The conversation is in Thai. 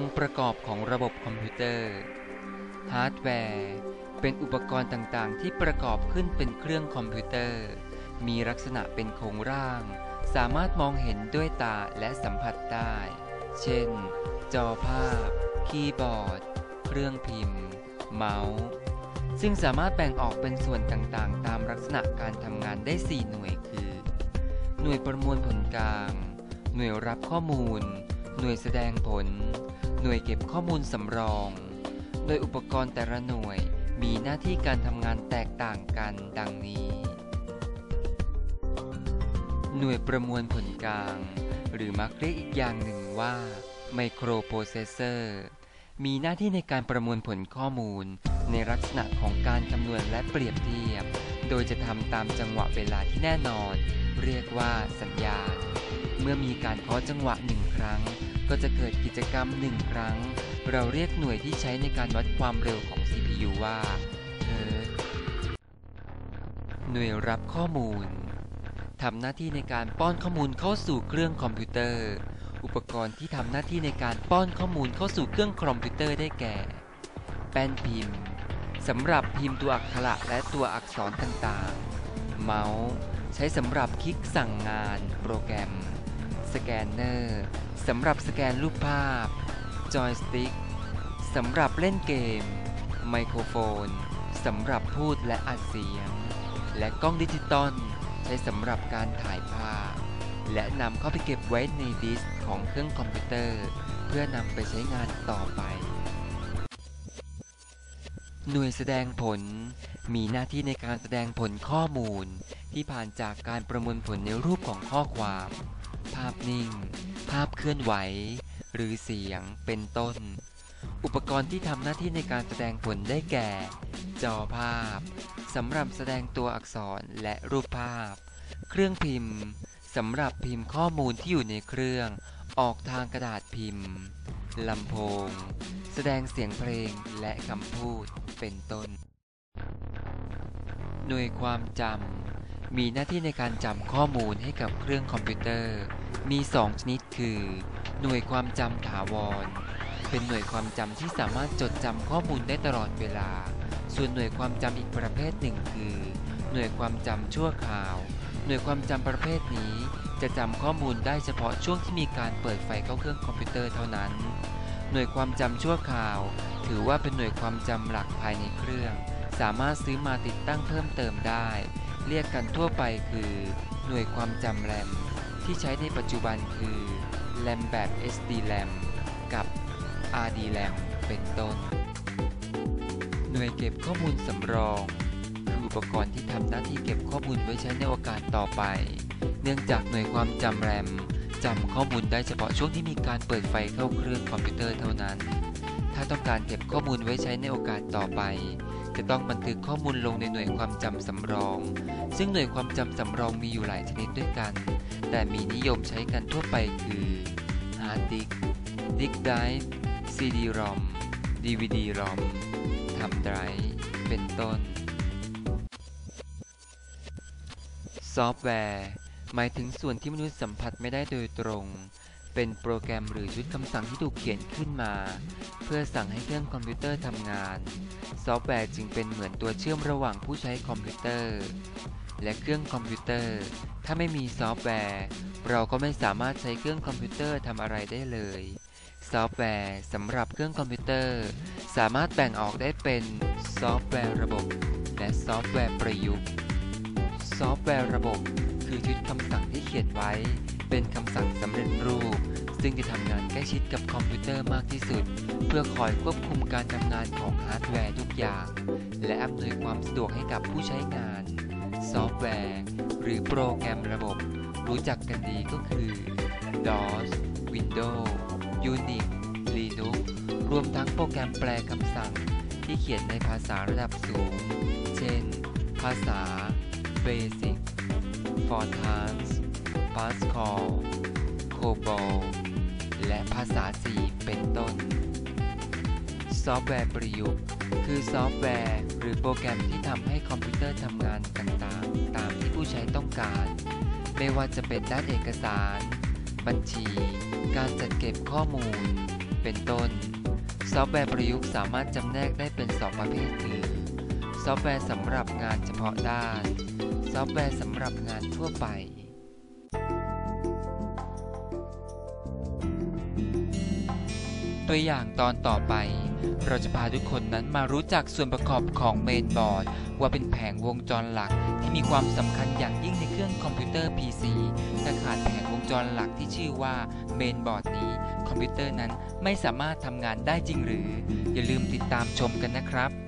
องค์ประกอบของระบบคอมพิวเตอร์ ฮาร์ดแวร์ เป็นอุปกรณ์ต่างๆ ที่ประกอบขึ้นเป็นเครื่องคอมพิวเตอร์ มีลักษณะเป็นโครงร่าง สามารถมองเห็นด้วยตาและสัมผัสได้ เช่น จอภาพ คีย์บอร์ด เครื่องพิมพ์ เมาส์ ซึ่งสามารถแบ่งออกเป็นส่วนต่างๆ ตามลักษณะการทำงานได้ 4 หน่วยคือ หน่วยประมวลผลกลาง หน่วยรับข้อมูล หน่วยแสดงผล หน่วยเก็บข้อมูลสำรอง โดยอุปกรณ์แต่ละหน่วยมีหน้าที่การทำงานแตกต่างกันดังนี้ หน่วยประมวลผลกลาง หรือมักเรียกอีกอย่างหนึ่งว่าไมโครโปรเซสเซอร์มีหน้าที่ในการประมวลผลข้อมูล ในลักษณะของการคำนวณและเปรียบเทียบ โดยจะทำตามจังหวะเวลาที่แน่นอน เรียกว่าสัญญาณ เมื่อมีการเคาะจังหวะหนึ่งครั้ง ก็จะเกิดกิจกรรมหนึ่งครั้ง เราเรียกหน่วยที่ใช้ในการวัดความเร็วของ CPU ว่าหน่วยรับข้อมูลทำหน้าที่ในการป้อนข้อมูลเข้าสู่เครื่องคอมพิวเตอร์ อุปกรณ์ที่ทำหน้าที่ในการป้อนข้อมูลเข้าสู่เครื่องคอมพิวเตอร์ได้แก่ แป้นพิมพ์สำหรับพิมพ์ตัวอักขรและตัวอักษรต่างๆ เมาส์ ใช้สำหรับคลิกสั่งงาน โปรแกรม สแกนเนอร์ สำหรับสแกนรูปภาพ จอยสติ๊กสำหรับเล่นเกม ไมโครโฟนสำหรับพูดและอัดเสียง และกล้องดิจิตอลใช้สำหรับการถ่ายภาพ และนำเข้าไปเก็บไว้ในดิสก์ของเครื่องคอมพิวเตอร์ เพื่อนำไปใช้งานต่อไป หน่วยแสดงผล มีหน้าที่ในการแสดงผลข้อมูล ที่ผ่านจากการประมวลผลในรูปของข้อความ ภาพนิ่ง ภาพเคลื่อนไหว หรือเสียงเป็นต้น อุปกรณ์ที่ทำหน้าที่ในการแสดงผลได้แก่ จอภาพสำหรับแสดงตัวอักษรและรูปภาพ เครื่องพิมพ์สำหรับพิมพ์ข้อมูลที่อยู่ในเครื่อง ออกทางกระดาษพิมพ์ลำโพง แสดงเสียงเพลงและคำพูดเป็นต้น หน่วยความจำมีหน้าที่ในการจำข้อมูลให้กับเครื่องคอมพิวเตอร์ มี 2 ชนิดคือ หน่วยความจำถาวร เป็นหน่วยความจำที่สามารถจดจำข้อมูลได้ตลอดเวลา ส่วนหน่วยความจำอีกประเภทหนึ่งคือ หน่วยความจำชั่วคราว หน่วยความจำประเภทนี้ จะจำข้อมูลได้เฉพาะช่วงที่มีการเปิดไฟเข้าเครื่องคอมพิวเตอร์เท่านั้น หน่วยความจำชั่วคราว ถือว่าเป็นหน่วยความจำหลักภายในเครื่อง สามารถซื้อมาติดตั้งเพิ่มเติมได้ เรียกกันทั่วไปคือ หน่วยความจำแรม ที่ใช้ในปัจจุบันคือแรมแบบ SD RAM กับ RD RAM เป็นต้น หน่วยเก็บข้อมูลสำรอง คืออุปกรณ์ที่ทำหน้าที่เก็บข้อมูลไว้ใช้ในโอกาสต่อไป เนื่องจากหน่วยความจำแรมจำข้อมูลได้เฉพาะช่วงที่มีการเปิดไฟเข้าเครื่องคอมพิวเตอร์เท่านั้น ถ้าต้องการเก็บข้อมูลไว้ใช้ในโอกาสต่อไป จะต้องบันทึกข้อมูลลงในหน่วยความจำสำรอง ซึ่งหน่วยความจำสำรองมีอยู่หลายชนิดด้วยกัน แต่มีนิยมใช้กันทั่วไปคือ Hard Disk Disk Drive CD-ROM DVD-ROM ทำไดรฟ์เป็นต้น ซอฟต์แวร์ หมายถึงส่วนที่มนุษย์สัมผัสไม่ได้โดยตรง เป็นโปรแกรมหรือชุดคำสั่งที่ถูกเขียนขึ้นมา เพื่อสั่งให้เครื่องคอมพิวเตอร์ทำงาน ซอฟต์แวร์จึงเป็นเหมือนตัวเชื่อมระหว่างผู้ใช้คอมพิวเตอร์ และเครื่องคอมพิวเตอร์ ถ้าไม่มีซอฟต์แวร์ เราก็ไม่สามารถใช้เครื่องคอมพิวเตอร์ทำอะไรได้เลย ซอฟต์แวร์สำหรับเครื่องคอมพิวเตอร์ สามารถแบ่งออกได้เป็นซอฟต์แวร์ระบบ และซอฟต์แวร์ประยุกต์ ซอฟต์แวร์ระบบ คือชุดคำสั่งที่เขียนไว้ เป็นคำสั่งสำเร็จรูป ซึ่งจะทำงานใกล้ชิดกับคอมพิวเตอร์มากที่สุด เพื่อคอยควบคุมการทำงานของฮาร์ดแวร์ทุกอย่าง และอำนวยความสะดวกให้กับผู้ใช้งาน ซอฟต์แวร์ รือโปรแกรมระบบ รู้จักกันดีก็คือ DOS Windows Unix Linux รวมทั้งโปรแกรมแปลคำสั่งที่เขียนในภาษาระดับสูง เช่น ภาษา Basic Fortran Pascal COBOL และภาษา C เป็นต้น ซอฟต์แวร์ประยุกต์ คือซอฟต์แวร์ หรือโปรแกรมที่ทำให้คอมพิวเตอร์ทำงานต่างๆ ตามที่ผู้ใช้ต้องการ ไม่ว่าจะเป็นด้านเอกสาร บัญชี การจัดเก็บข้อมูล เป็นต้น ซอฟต์แวร์ประยุกต์สามารถจำแนกได้เป็น 2 ประเภทคือ ซอฟต์แวร์สำหรับงานเฉพาะด้าน ซอฟต์แวร์สำหรับงานทั่วไป ตัวอย่างตอนต่อไป เราจะพาทุกคนนั้นมารู้จักส่วนประกอบของเมนบอร์ด ว่าเป็นแผงวงจรหลักที่มีความสำคัญอย่างยิ่งในเครื่องคอมพิวเตอร์ PC ถ้าขาดแผงวงจรหลักที่ชื่อว่าเมนบอร์ดนี้คอมพิวเตอร์นั้นไม่สามารถทำงานได้จริงหรือ อย่าลืมติดตามชมกันนะครับ